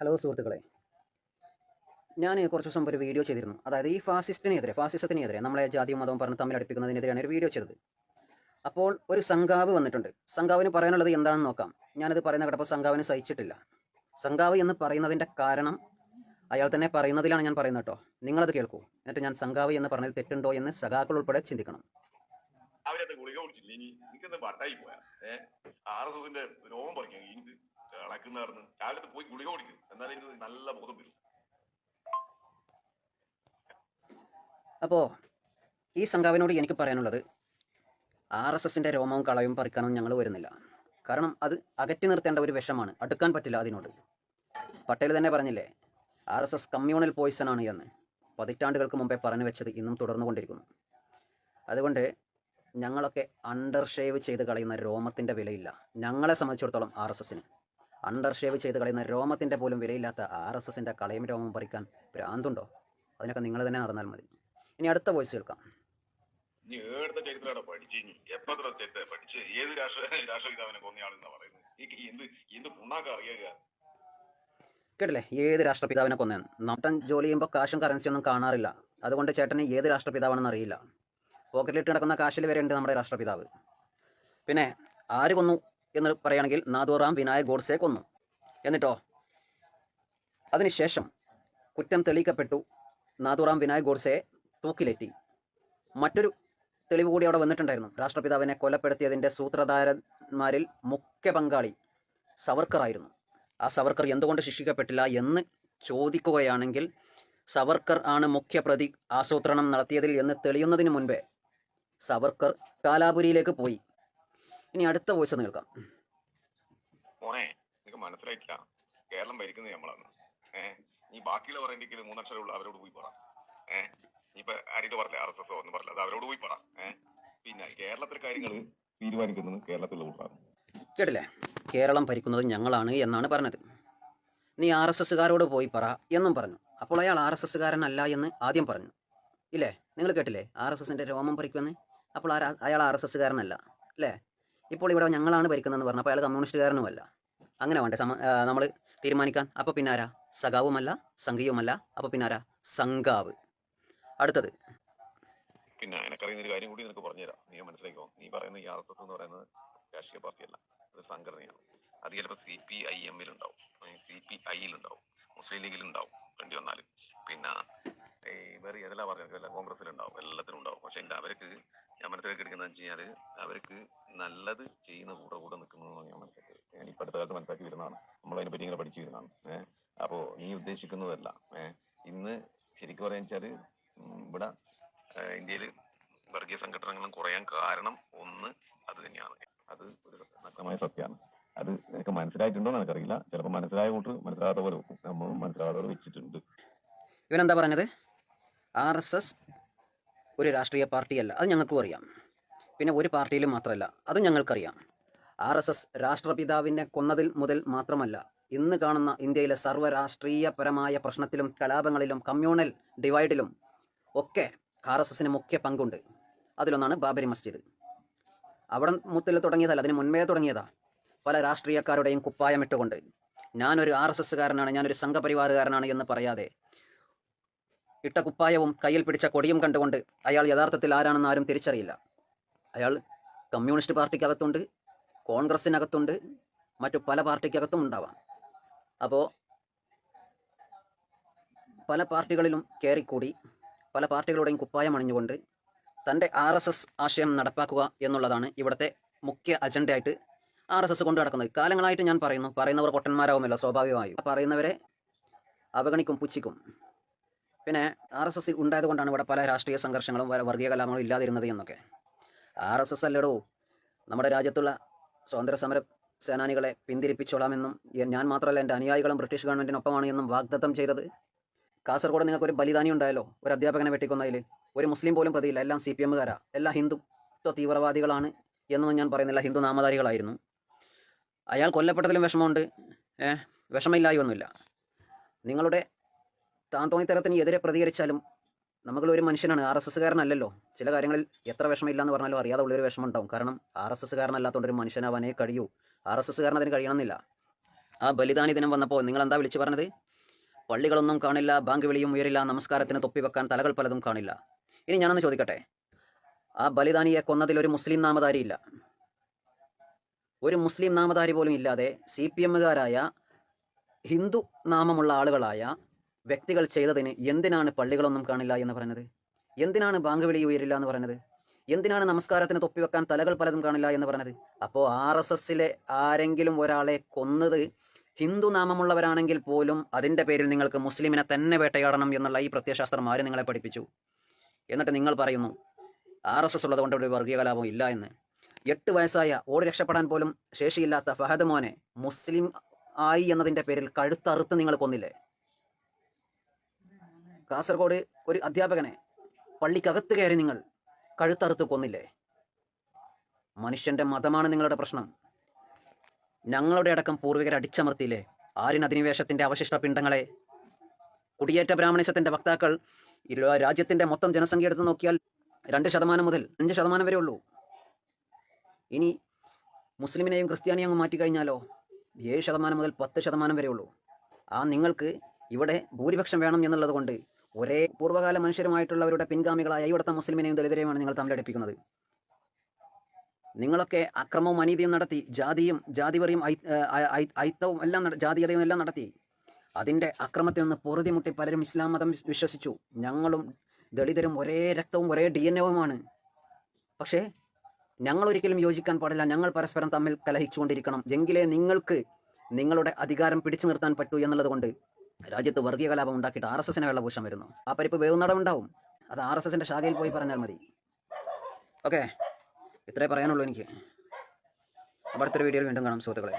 Hello സുഹൃത്തുക്കളെ. ഞാൻ കുറച്ച് ദിവസം ഒരു വീഡിയോ ചെയ്തിരുന്നു. അതായത് ഈ ഫാസിസ്റ്റിനെതിരെ ഫാസിസത്തിനെതിരെ നമ്മളെ ജാതി മതവും പറഞ്ഞ് തമ്മിൽ അടുപ്പിക്കുന്നതിനെതിരെയാണ് ഒരു വീഡിയോ ചെയ്തത്. അപ്പോൾ ഒരു സംഘാവ് വന്നിട്ടുണ്ട്. സംഘാവിന് പറയാനുള്ളത് എന്താണെന്ന് നോക്കാം. ഞാനത് പറയുന്ന കേട്ടപ്പോൾ സംഘാവിന് സഹിച്ചിട്ടില്ല. സംഘാവ് എന്ന് പറയുന്നതിന്റെ കാരണം അയാൾ തന്നെ പറയുന്നതിലാണ് ഞാൻ പറയുന്നത് കേട്ടോ. നിങ്ങളത് കേൾക്കൂ. എന്നിട്ട് ഞാൻ സംഘാവ് എന്ന് പറഞ്ഞത് തെറ്റുണ്ടോ എന്ന് സഖാക്കൾ ഉൾപ്പെടെ ചിന്തിക്കണം. അവരത് ഗുളിക ഇനി? എനിക്കൊന്ന് വട്ടായി പോയാ. ഏഹ് ആർ എസ് എസിന്റെ ഇളക്കുന്ന നടന്ന് രാവിലത്തെ പോയി ഗുളിക കുടിക്കും. എന്നാലും എനിക്ക് നല്ല ബോധം വരും. അപ്പോ ഈ സംഘാവിനോട് എനിക്ക് പറയാനുള്ളത് ആർ എസ് എസിന്റെ രോമവും കളയും പറിക്കാനും ഞങ്ങൾ വരുന്നില്ല. കാരണം അത് അകറ്റി നിർത്തേണ്ട ഒരു വിഷമാണ്. അടുക്കാൻ പറ്റില്ല അതിനോട്. പട്ടേൽ തന്നെ പറഞ്ഞില്ലേ R S S communal poison ആണ് എന്ന്. പതിറ്റാണ്ടുകൾക്ക് മുമ്പേ പറഞ്ഞു വെച്ചത് ഇന്നും തുടർന്നുകൊണ്ടിരിക്കുന്നു അതുകൊണ്ട് ഞങ്ങളൊക്കെ അണ്ടർഷേവ് ചെയ്ത് കളയുന്ന രോമത്തിന്റെ വിലയില്ല. ഞങ്ങളെ സംബന്ധിച്ചിടത്തോളം ആർ എസ് എസിന്. അണ്ടർ ഷേവ് ചെയ്ത് കളയുന്ന രോമത്തിന്റെ പോലും വിലയില്ലാത്ത ആർ എസ് എസിന്റെ കളയും രോമം പറിക്കാൻ ഭ്രാന്തുണ്ടോ? അതിനൊക്കെ നിങ്ങൾ തന്നെ നടന്നാൽ മതി. ഇനി അടുത്ത വോയിസ് കേൾക്കാം. നീ ഏടുത്ത ചരിത്രമാണ് പഠിച്ചു എപ്പത്ര ചരിത്ര പഠിച്ച്? ഏത് രാഷ്ട്ര രാഷ്ട്രപിതാവിനെ കൊന്നയാളെന്നാ പറയുന്നത് എന്ത് എന്ത് പുണ്ണാക്ക അറിയുക കേട്ടില്ലേ? ഏത് രാഷ്ട്രപിതാവിനെ കൊന്നെന്ന് നാട്ടൻ ജോലി ചെയ്യുമ്പോൾ കാശും കറൻസി ഒന്നും കാണാറില്ല. അതുകൊണ്ട് ചേട്ടന് ഏത് രാഷ്ട്രപിതാവാണെന്ന് അറിയില്ല. പോക്കറ്റിലിട്ട് നടക്കുന്ന കാശിൽ വരെ ഉണ്ട് നമ്മുടെ രാഷ്ട്രപിതാവ്. പിന്നെ ആര് കൊന്നു? എന്ന് പറയുകയാണെങ്കിൽ നാദോറാം വിനായക് ഗോഡ്സെ കൊന്നു. എന്നിട്ടോ? അതിനുശേഷം കുറ്റം തെളിയിക്കപ്പെട്ടു. നാദോറാം വിനായക് ഗോഡ്സെ തൂക്കിലേറ്റി മറ്റൊരു തെളിവ് കൂടി അവിടെ വന്നിട്ടുണ്ടായിരുന്നു. രാഷ്ട്രപിതാവിനെ കൊലപ്പെടുത്തിയതിന്റെ സൂത്രധാരന്മാരിൽ മുഖ്യ പങ്കാളി സവർക്കറായിരുന്നു. ആ സവർക്കർ എന്തുകൊണ്ട് ശിക്ഷിക്കപ്പെട്ടില്ല എന്ന് ചോദിക്കുകയാണെങ്കിൽ സവർക്കർ ആണ് മുഖ്യ മുഖ്യപ്രതി ആസൂത്രണം നടത്തിയതിൽ എന്ന് തെളിയുന്നതിന് മുൻപേ സവർക്കർ കാലാപുരിയിലേക്ക് പോയി. ഇനി അടുത്ത വോയിസ് ഒന്ന് കേൾക്കാം. മോനെ നിനക്ക് മനസ്സിലായിട്ടില്ല. കേരളം ഭരിക്കുന്നത് നമ്മളാണ്. ഏഹ് നീ ബാക്കിയുള്ള പറയേണ്ടെങ്കിൽ മൂന്നക്ഷരമുള്ള അവരോട് പോയി പറ. ഏഹ് നീ ഇപ്പൊ ആരുടെ പറഞ്ഞില്ല ആർ എസ് എസ് ഒന്നും പറഞ്ഞില്ല? അത് അവരോട് പോയി പറ. ഏഹ് പിന്നെ കേരളത്തിലെ കാര്യങ്ങൾ തീരുമാനിക്കുന്നത് കേരളത്തിലുള്ള കൂട്ടാണ് കേട്ടില്ലേ? കേരളം ഭരിക്കുന്നത് ഞങ്ങളാണ് എന്നാണ് പറഞ്ഞത്. നീ ആർ എസ് എസ്സുകാരോട് പോയി പറ എന്നും പറഞ്ഞു. അപ്പോൾ അയാൾ ആർ എസ് എസ്സുകാരനല്ല എന്ന് ആദ്യം പറഞ്ഞു. ഇല്ലേ? നിങ്ങൾ കേട്ടില്ലേ? ആർ എസ് എസിന്റെ രോമം പറിക്കുമെന്ന്? അപ്പോൾ അയാൾ ആർ എസ് എസ്സുകാരനല്ല അല്ലേ ഇപ്പോൾ ഇവിടെ ഞങ്ങളാണ് ഭരിക്കുന്നതെന്ന് പറഞ്ഞപ്പോൾ അയാൾ കമ്മ്യൂണിസ്റ്റുകാരനുമല്ല. അങ്ങനെ വേണ്ടേ? സമ നമ്മൾ തീരുമാനിക്കാൻ. അപ്പോൾ പിന്നെ ആരാ സഖാവുമല്ല സംഘീയവുമല്ല അപ്പോൾ പിന്നെ ആരാ സംഘാവ്. അടുത്തത്. പിന്നെ എനക്കറിയുന്ന ഒരു കാര്യം കൂടി നിനക്ക് പറഞ്ഞുതരാം. നീ മനസ്സിലാക്കോ നീ പറയുന്ന എസ് എന്ന് പറയുന്നത് രാഷ്ട്രീയ പാർട്ടിയല്ല. ഒരു സംഘടനയാണ്. അത് ചിലപ്പോൾ സി പി ഐ എമ്മിൽ ഉണ്ടാവും സി പി ഐയിൽ ഉണ്ടാവും മുസ്ലിം ലീഗിൽ ഉണ്ടാവും വേണ്ടി വന്നാൽ പിന്നെ വേറെ ഏതെല്ലാം പറഞ്ഞാൽ കോൺഗ്രസിലുണ്ടാവും എല്ലാത്തിനും ഉണ്ടാവും പക്ഷെ അവർക്ക് ഞാൻ മനസ്സിലാക്കി എടുക്കുന്നത് വെച്ച് കഴിഞ്ഞാൽ അവർക്ക് നല്ലത് ചെയ്യുന്ന കൂടെ കൂടെ നിൽക്കുന്നതെന്ന് ഞാൻ മനസ്സിലാക്കി ഞാൻ ഇപ്പം അടുത്ത കാലത്ത് മനസ്സിലാക്കി വരുന്നതാണ്. നമ്മൾ അതിനെ പറ്റി ഇങ്ങനെ പഠിച്ചു വരുന്നതാണ്. ഏഹ്? അപ്പോൾ നീ ഉദ്ദേശിക്കുന്നതല്ല. ഏഹ്? ഇന്ന് ശരിക്കും പറയാൻ വെച്ചാൽ ഇവിടെ ഇന്ത്യയിൽ വർഗീയ സംഘടനകളും കുറയാൻ കാരണം ഒന്ന് അത് തന്നെയാണ്. അത് ഒരു നഗ്നമായ സത്യമാണ്. അത് നിനക്ക് മനസ്സിലായിട്ടുണ്ടോ എന്ന് എനിക്കറിയില്ല. ചിലപ്പോൾ മനസ്സിലായ കൂട്ട് മനസ്സിലാകാത്ത പോലെ നമ്മൾ മനസ്സിലാകാതെ വെച്ചിട്ടുണ്ട്. ഇവനെന്താ പറഞ്ഞത്? ആർ എസ് എസ് ഒരു രാഷ്ട്രീയ പാർട്ടിയല്ല. അത് ഞങ്ങൾക്കും അറിയാം. പിന്നെ ഒരു പാർട്ടിയിലും മാത്രമല്ല അത് ഞങ്ങൾക്കറിയാം. ആർ എസ് എസ് രാഷ്ട്രപിതാവിനെ കൊന്നതിൽ മുതൽ മാത്രമല്ല ഇന്ന് കാണുന്ന ഇന്ത്യയിലെ സർവ രാഷ്ട്രീയപരമായ പ്രശ്നത്തിലും കലാപങ്ങളിലും കമ്മ്യൂണൽ ഡിവൈഡിലും ഒക്കെ ആർ എസ് എസിന് മുഖ്യ പങ്കുണ്ട്. അതിലൊന്നാണ് ബാബരി മസ്ജിദ്. അവിടെ മുത്തിൽ തുടങ്ങിയതല്ല അതിന് മുൻപേ തുടങ്ങിയതാ. പല രാഷ്ട്രീയക്കാരുടെയും കുപ്പായമിട്ടുകൊണ്ട് ഞാനൊരു ആർ എസ് എസ്സുകാരനാണ് ഞാനൊരു സംഘപരിവാറുകാരനാണ് എന്ന് പറയാതെ ഇട്ട കുപ്പായവും കയ്യിൽ പിടിച്ച കൊടിയും കണ്ടുകൊണ്ട് അയാൾ യഥാർത്ഥത്തിൽ ആരാണെന്ന് ആരും തിരിച്ചറിയില്ല. അയാൾ കമ്മ്യൂണിസ്റ്റ് പാർട്ടിക്കകത്തുണ്ട് കോൺഗ്രസ്സിനകത്തുണ്ട് മറ്റു പല പാർട്ടിക്കകത്തും ഉണ്ടാവാം. അപ്പോൾ പല പാർട്ടികളിലും കയറിക്കൂടി പല പാർട്ടികളുടെയും കുപ്പായം അണിഞ്ഞുകൊണ്ട് തന്റെ ആർ എസ് എസ് ആശയം നടപ്പാക്കുക എന്നുള്ളതാണ് ഇവിടുത്തെ മുഖ്യ അജണ്ടയായിട്ട് ആർ എസ് എസ് കൊണ്ടു നടക്കുന്നത്. കാലങ്ങളായിട്ട് ഞാൻ പറയുന്നു പറയുന്നവർ പൊട്ടന്മാരാവുമല്ലോ സ്വാഭാവികമായും. പറയുന്നവരെ അവഗണിക്കും പുച്ഛിക്കും. പിന്നെ ആർ എസ് എസ് ഉണ്ടായതുകൊണ്ടാണ് ഇവിടെ പല രാഷ്ട്രീയ സംഘർഷങ്ങളും വർഗീയ കലാപങ്ങളും ഇല്ലാതിരുന്നത് എന്നൊക്കെ. ആർ എസ് എസ് അല്ലടോ നമ്മുടെ രാജ്യത്തുള്ള സ്വാതന്ത്ര്യ സമര സേനാനികളെ പിന്തിരിപ്പിച്ചോളാമെന്നും ഞാൻ മാത്രമല്ല എന്റെ അനുയായികളും ബ്രിട്ടീഷ് ഗവൺമെന്റിനൊപ്പമാണ് എന്നും വാഗ്ദത്തം ചെയ്തത്. കാസർഗോഡ് നിങ്ങൾക്ക് ഒരു ബലിദാനി ഉണ്ടായല്ലോ ഒരു അധ്യാപകനെ വെട്ടിക്കൊന്നതിൽ ഒരു മുസ്ലിം പോലും പ്രതിയില്ല എല്ലാം സി പി എമ്മുകാരാ. എല്ലാ ഹിന്ദുത്വ തീവ്രവാദികളാണ് എന്നൊന്നും ഞാൻ പറയുന്നില്ല ഹിന്ദു നാമധാരികളായിരുന്നു. അയാൾ കൊല്ലപ്പെട്ടതിലും വിഷമമുണ്ട് ഏഹ് വിഷമമില്ലായൊന്നുമില്ല നിങ്ങളുടെ താൻ തോന്നിത്തരത്തിന് എതിരെ പ്രതികരിച്ചാലും നമ്മൾ ഒരു മനുഷ്യനാണ്. ആർ എസ് എസ്സുകാരനല്ലല്ലോ. ചില കാര്യങ്ങളിൽ എത്ര വിഷമമില്ലാന്ന് പറഞ്ഞാലും അറിയാതെ ഉള്ളൊരു വിഷമം ഉണ്ടാവും കാരണം ആർ എസ് എസ്സുകാരനല്ലാത്തതുകൊണ്ട് ഒരു മനുഷ്യനാവാനേ കഴിയൂ. ആർ എസ് എസ്സുകാരൻ അതിന് കഴിയണമെന്നില്ല. ആ ബലിദാനി ദിനം വന്നപ്പോൾ നിങ്ങൾ എന്താ വിളിച്ചു പറഞ്ഞത്? പള്ളികളൊന്നും കാണില്ല ബാങ്ക് വിളിയും ഉയരില്ല നമസ്കാരത്തിന് തൊപ്പി വെക്കാൻ തലകൾ പലതും കാണില്ല. ഇനി ഞാനൊന്ന് ചോദിക്കട്ടെ? ആ ബലിദാനിയെ കൊന്നതിൽ ഒരു മുസ്ലിം നാമധാരിയില്ല ഒരു മുസ്ലിം നാമധാരി പോലും ഇല്ലാതെ സി പി എമ്മുകാരായ ഹിന്ദു നാമമുള്ള ആളുകളായ വ്യക്തികൾ ചെയ്തതിന് എന്തിനാണ് പള്ളികളൊന്നും കാണില്ല എന്ന് പറഞ്ഞത് എന്തിനാണ് ബാങ്ക് വിളി ഉയരില്ല എന്ന് പറഞ്ഞത് എന്തിനാണ് നമസ്കാരത്തിന് തൊപ്പിവെക്കാൻ തലകൾ പലതും കാണില്ല എന്ന് പറഞ്ഞത് അപ്പോൾ ആർ എസ് എസിലെ ആരെങ്കിലും ഒരാളെ കൊന്നത് ഹിന്ദു നാമമുള്ളവരാണെങ്കിൽ പോലും അതിന്റെ പേരിൽ നിങ്ങൾക്ക് മുസ്ലിമിനെ തന്നെ വേട്ടയാടണം എന്നുള്ള ഈ പ്രത്യയശാസ്ത്രം ആര് നിങ്ങളെ പഠിപ്പിച്ചു? എന്നിട്ട് നിങ്ങൾ പറയുന്നു ആർ എസ് എസ് ഉള്ളതുകൊണ്ട് ഒരു വർഗീയ കലാപം ഇല്ല എന്ന്. എട്ട് വയസ്സായ ഓടി രക്ഷപ്പെടാൻ പോലും ശേഷിയില്ലാത്ത ഫഹദ് മോനെ മുസ്ലിം ആയി എന്നതിന്റെ പേരിൽ കഴുത്തറുത്ത് നിങ്ങൾ കൊന്നില്ലേ? കാസർഗോഡ് ഒരു അധ്യാപകനെ പള്ളിക്കകത്ത് കയറി നിങ്ങൾ കഴുത്തറുത്ത് കൊന്നില്ലേ? മനുഷ്യന്റെ മതമാണ് നിങ്ങളുടെ പ്രശ്നം. ഞങ്ങളുടെ അടക്കം പൂർവികരെ അടിച്ചമർത്തിയില്ലേ? ആര്യൻ അധിനിവേശത്തിന്റെ അവശിഷ്ട പിണ്ടങ്ങളെ കുടിയേറ്റ ബ്രാഹ്മണിസത്തിന്റെ വക്താക്കൾ രാജ്യത്തിന്റെ മൊത്തം ജനസംഖ്യ എടുത്ത് നോക്കിയാൽ രണ്ട് ശതമാനം മുതൽ അഞ്ച് ശതമാനം വരെ ഉള്ളൂ. ഇനി മുസ്ലിമിനെയും ക്രിസ്ത്യാനിയും അങ്ങ് മാറ്റിക്കഴിഞ്ഞാലോ ഏഴ് ശതമാനം മുതൽ പത്ത് ശതമാനം വരെ ഉള്ളൂ. ആ നിങ്ങൾക്ക് ഇവിടെ ഭൂരിപക്ഷം വേണം എന്നുള്ളത് കൊണ്ട് ഒരേ പൂർവകാല മനുഷ്യരുമായിട്ടുള്ളവരുടെ പിൻഗാമികളായ ഇവിടുത്തെ മുസ്ലിമിനെയും ദളിതരെയുമാണ് നിങ്ങൾ തമ്മിലടിപ്പിക്കുന്നത്. നിങ്ങളൊക്കെ അക്രമവും അനീതിയും നടത്തി ജാതിയും ജാതിപറിയും ഐത്തവും എല്ലാം ജാതീയതയും എല്ലാം നടത്തി. അതിന്റെ അക്രമത്തിൽ നിന്ന് പൊറുതിമുട്ടി പലരും ഇസ്ലാം മതം വിശ്വസിച്ചു. ഞങ്ങളും ദളിതരും ഒരേ രക്തവും ഒരേ ഡി എൻ എവുമാണ് പക്ഷേ ഞങ്ങൾ ഒരിക്കലും യോജിക്കാൻ പാടില്ല. ഞങ്ങൾ പരസ്പരം തമ്മിൽ കലഹിച്ചുകൊണ്ടിരിക്കണം. എങ്കിലേ നിങ്ങൾക്ക് നിങ്ങളുടെ അധികാരം പിടിച്ചു നിർത്താൻ പറ്റൂ എന്നുള്ളത് കൊണ്ട് രാജ്യത്ത് വർഗീയ കലാപം ഉണ്ടാക്കിയിട്ട് ആർ എസ് എസിനെ വെള്ളപൂശം വരുന്നു. ആ പരിപ്പ് വേവുന്നടമുണ്ടാവും അത് ആർ എസ് എസിന്റെ ശാഖയിൽ പോയി പറഞ്ഞാൽ മതി. ഓക്കെ ഇത്രേ പറയാനുള്ളൂ എനിക്ക്. അടുത്തൊരു വീഡിയോയിൽ വീണ്ടും കാണാം സുഹൃത്തുക്കളെ.